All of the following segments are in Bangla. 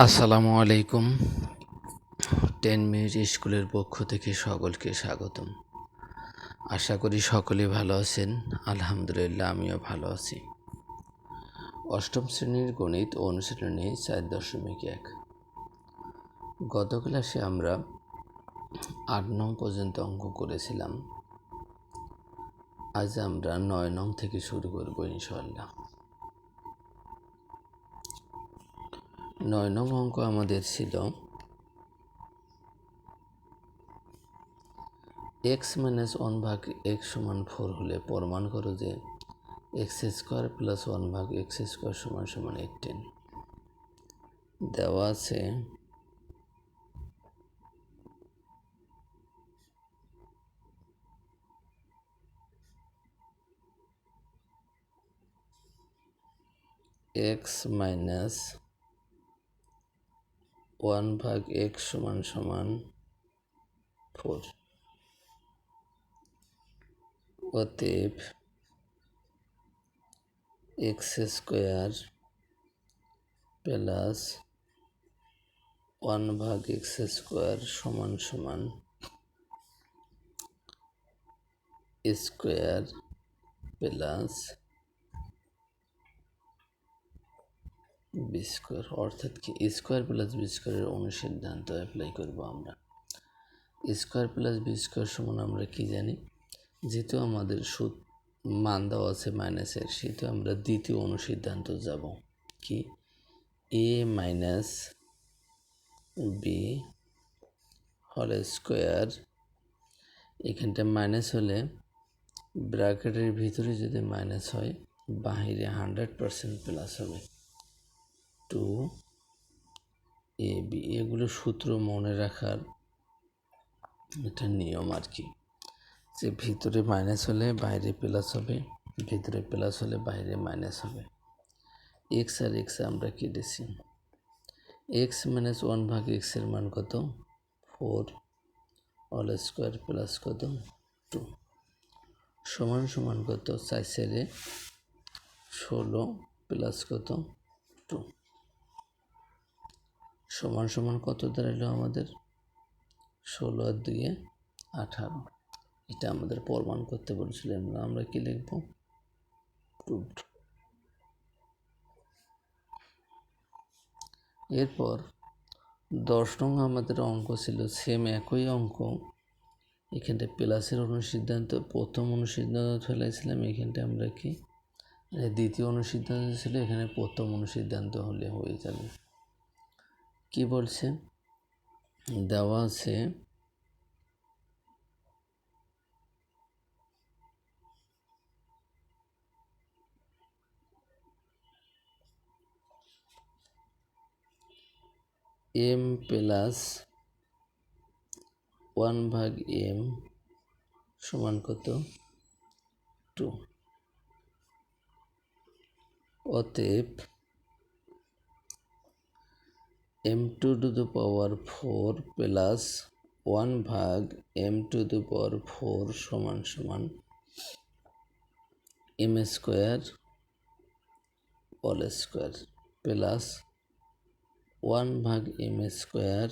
আসসালামু আলাইকুম। টেন মিনিট স্কুলের পক্ষ থেকে সকলকে স্বাগতম। আশা করি সকলে ভালো আছেন। আলহামদুলিল্লাহ, আমিও ভালো আছি। অষ্টম শ্রেণির গণিত অনুশীলনী চার দশমিক এক। গত ক্লাসে আমরা আট নং পর্যন্ত অঙ্ক করেছিলাম। আজ আমরা নয় নং থেকে শুরু করব ইনশাল্লাহ নয় নং অঙ্ক আমাদের ছিল এক্স মাইনাস ওয়ান ভাগ এক্স সমান ফোর হলে প্রমাণ করো যে এক্স স্কোয়ার প্লাস ওয়ান ভাগ এক্স স্কোয়ার সমান সমান এইটিন দেওয়া আছে এক্স মাইনাস ওয়ান ভাগ এক্স সমান সমান ফোর। অতএব এক্স স্কোয়ার প্লাস ওয়ান ভাগ এক্স স্কোয়ার সমান সমান স্কোয়ার প্লাস বি স্কোয়ার অর্থাৎ কি? স্কোয়ার প্লাস বি স্কোয়ারের অনুসিদ্ধান্ত অ্যাপ্লাই করব আমরা। স্কোয়ার প্লাস বি স্কোয়ার সমান আমরা কি জানি? যেহেতু আমাদের সুদ মান দেওয়া আছে মাইনাসের সেহেতু আমরা দ্বিতীয় অনুসিদ্ধান্ত যাব। কি? এ মাইনাস বি হল স্কোয়ার এখানটা মাইনাস হলে ব্র্যাকেটের ভিতরে যদি মাইনাস হয়, বাহিরে হান্ড্রেড পারসেন্ট প্লাস হবে। টু এ বি, এগুলো সূত্র মনে রাখার একটা নিয়ম আর কি। যে ভিতরে মাইনাস হলে বাইরে প্লাস হবে, ভিতরে প্লাস হলে বাইরে মাইনাস হবে। এক্স আর এক্স আমরা কেটেছি এক্স মাইনাস ওয়ান ভাগ এক্সের মান কত? ফোর অল স্কোয়ার প্লাস কত? টু সমান সমান কত? সাইডে ষোলো প্লাস কত? টু সমান সমান কত দাঁড়াল আমাদের? ষোলো আর দুইয়ে আঠারো। এটা আমাদের প্রমাণ করতে বলেছিলেন আমরা কি লিখব? প্রুভড এরপর দশ নং আমাদের অঙ্ক ছিল সেম একই অঙ্ক। এখানটা প্লাসের অনুসিদ্ধান্ত, প্রথম অনুসিদ্ধান্ত ফেলেছিলাম এখানটা আমরা কি? দ্বিতীয় অনুসিদ্ধান্ত ছিল, এখানে প্রথম অনুসিদ্ধান্ত হলে হয়ে যাবে। কি বলছে? দেওয়া আছে এম প্লাস ওয়ান ভাগ এম সমান কত? টু অতএব M to to the power four plus one ভাগ M to the power four সমান সমান M square all square plus one ভাগ এম স্কোয়ার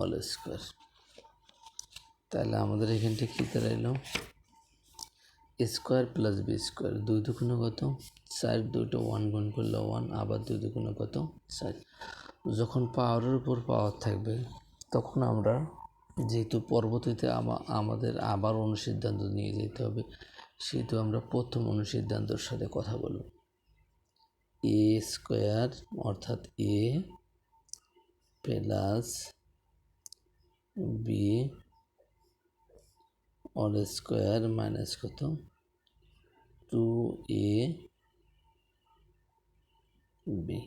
অল স্কোয়ার। তাহলে আমাদের এখানটা কী দাঁড়াইলো? স্কোয়ার প্লাস বি স্কোয়ার, দুই দুগুণে কত? চার, দুটো ওয়ান গুণ করলে ওয়ান আবার দুই দুগুণে কত? চার। যখন পাওয়ারের উপর পাওয়ার থাকবে, তখন আমরা যেহেতু পরবর্তীতে আমাদের আবার অনুসিদ্ধান্ত নিয়ে যেতে হবে, সেহেতু আমরা প্রথম অনুসিদ্ধান্তর সাথে কথা বলব। এ স্কোয়ার অর্থাৎ a plus b all square minus কত? Two a b.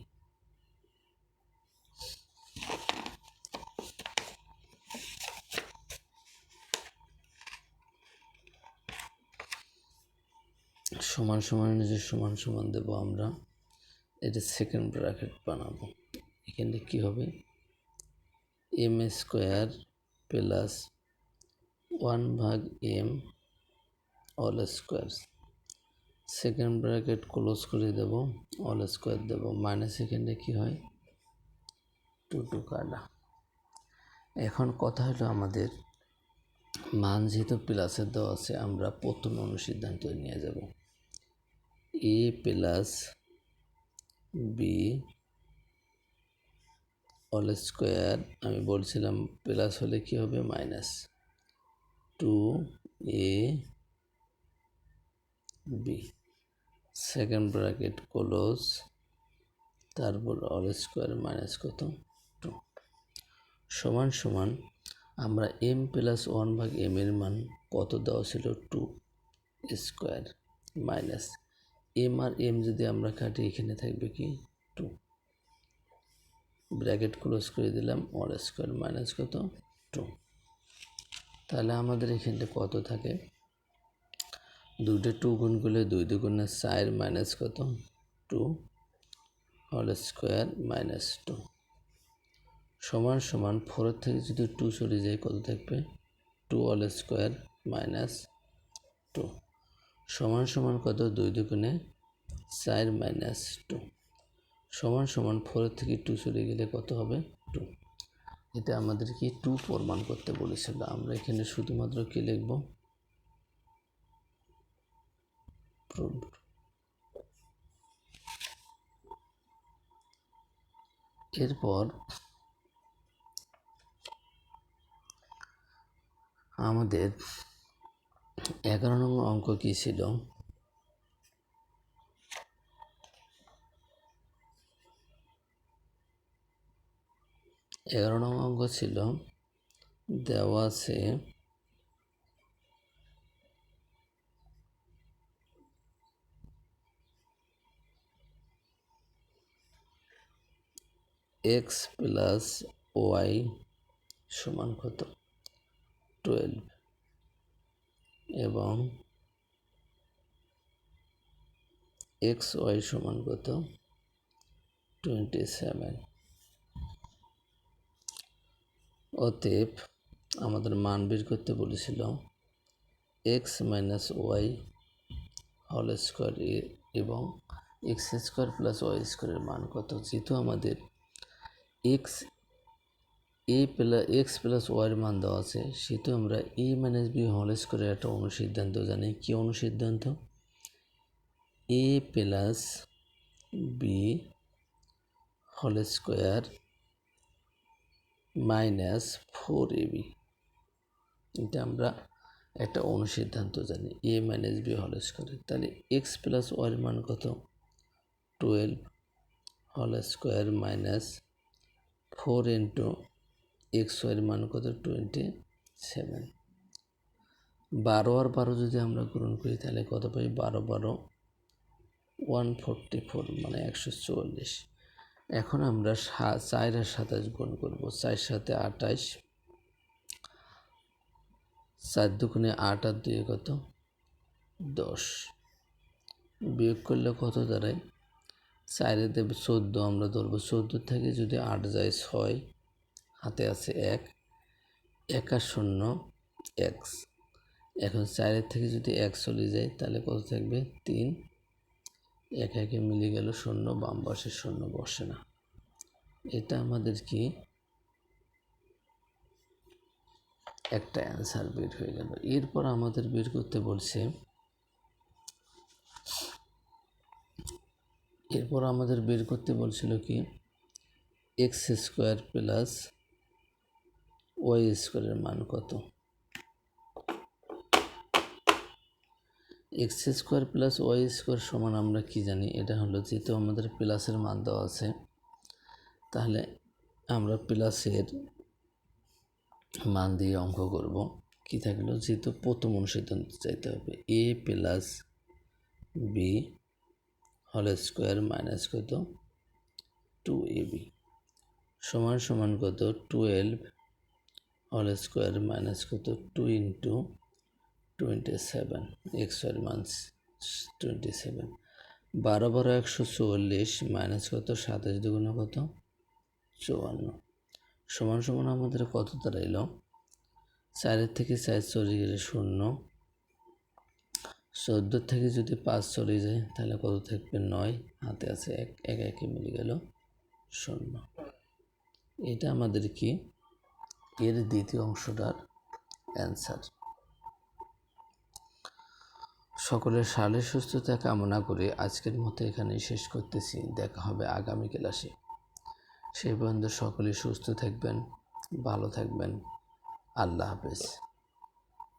সমান সমান যে সমান সমান দেব আমরা। এটা সেকেন্ড ব্র্যাকেট বানাবো। এখানে কি হবে? এম স্কোয়ার প্লাস ওয়ান ভাগ m all square second bracket close করে দেব অল স্কোয়ার দেব। মাইনাস সেকেন্ডে কী হয়? টু টু কাটা। এখন কথা হলো আমাদের মান যেহেতু প্লাসের দেওয়া আছে, আমরা প্রথম অনুসিদ্ধান্ত নিয়ে যাব। A plus b all square আমি বলছিলাম প্লাস হলে কি হবে? Minus two a b second bracket close তারপর অল স্কোয়ার মাইনাস কত? টু সমান সমান আমরা এম প্লাস ওয়ান ভাগ এম এর মান কত দেওয়া ছিল? টু স্কোয়ার মাইনাস এম আর এম যদি আমরা কাটি, এখানে থাকবে কি? টু ব্র্যাকেট ক্লোজ করে দিলাম অল স্কোয়ার মাইনাস কত? টু তাহলে আমাদের এখানটা কত থাকে? দুটো টু গুণ করলে দুই দুগুণে চার মাইনাস কত? Two all square minus two সমান সমান ফোরের থেকে যদি টু চলে যায়, কত থাকবে? Two all square minus two সমান সমান কত? দুই দুগুণে চার মাইনাস টু সমান সমান ফোরের থেকে টু চলে গেলে কত হবে? টু এটা আমাদেরকে টু প্রমাণ করতে বলেছিল। আমরা এখানে শুধুমাত্র কি লিখব? প্রুভ এরপর আমাদের এগারো নম্বর অঙ্ক কী ছিল? এগারো নম্বর অঙ্ক ছিল দেওয়া আছে এক্স প্লাস ওয়াই সমান কত? টুয়েলভ। এবং এক্স ওয়াই সমান কত? Twenty seven. অতএব আমাদের মান বের করতে বলেছিল এক্স মাইনাস ওয়াই হল স্কোয়ার এবং এক্স স্কোয়ার প্লাস ওয়াই স্কোয়ারের মান কত? যেহেতু আমাদের এক্স এ প্লাস এক্স প্লাস ওয়াইয়ের মান দেওয়া আছে, সেহেতু আমরা এ মাইনাস বি হল স্কোয়ারের একটা অনুসিদ্ধান্ত জানি। কি অনুসিদ্ধান্ত? এ প্লাস বি হল square minus four a b এটা আমরা একটা অনুসিদ্ধান্ত জানি এ মাইনাস বি হল স্কোয়ার তাহলে এক্স প্লাস ওয়াইয়ের মান কত? টুয়েলভ হল square minus four into x ওয়াইয়ের মান কত? টোয়েন্টি সেভেন বারো আর বারো যদি আমরা গ্রহণ করি, তাহলে কত পাই? বারো বারো। ওয়ান ফোরটি ফোর মানে একশো চুয়াল্লিশ। এখন আমরা চার আর সাতাশ গুণ করব। চার সাথে আঠাশ। চার দুগুণে আট আর দুই কত? দশ। বিয়োগ করলে কত দাঁড়ায়? চারে দেবে চোদ্দ, আমরা ধরবো চোদ্দ থেকে যদি আট যায় ছয়, হাতে আছে এক, একা শূন্য এক্স এখন চারের থেকে যদি এক চলে যায়, তাহলে কত থাকবে? তিন। এক একে মিলে গেল শূন্য, বাম বসে শূন্য বসে না। এটা আমাদের কি? একটা অ্যান্সার বের হয়ে গেল। এরপর আমাদের বের করতে বলছে এরপর আমাদের বের করতে বলছিল কি এক্স স্কোয়ার প্লাস ওয়াই স্কোয়ারের মান কত? X square plus y square সমান আমরা কি জানি? এটা হলো যেহেতু আমাদের প্লাসের মান দেওয়া আছে, তাহলে আমরা প্লাসের মান দিয়ে অঙ্ক করব। কি থাকল? যেহেতু প্রথম অনুসিদ্ধান্ত চাইতে হবে এ প্লাস বি হল স্কোয়ার মাইনাস কত? টু এ বি সমান সমান কত? টুয়েলভ হল স্কোয়ার মাইনাস কত? Two into twenty seven x y minus twenty seven বারো বারো একশো চুয়াল্লিশ মাইনাস কত? সাতাশ দুগুণ কত? চুয়ান্ন। সমান সমান আমাদের কত দাঁড়াইল? চারের থেকে চার চলে গেলে শূন্য। চোদ্দ থেকে যদি পাঁচ চলে যায়, তাহলে কত থাকবে? নয়। হাতে আছে এক এক, একে মিলে গেল শূন্য। এটা আমাদের কি? এর দ্বিতীয় অংশটার অ্যান্সার সকলের শারীরিক সুস্থতা কামনা করে আজকের মতো এখানেই শেষ করতেছি। দেখা হবে আগামী ক্লাসে। সেই পর্যন্ত সকলে সুস্থ থাকবেন, ভালো থাকবেন। আল্লাহ হাফেজ।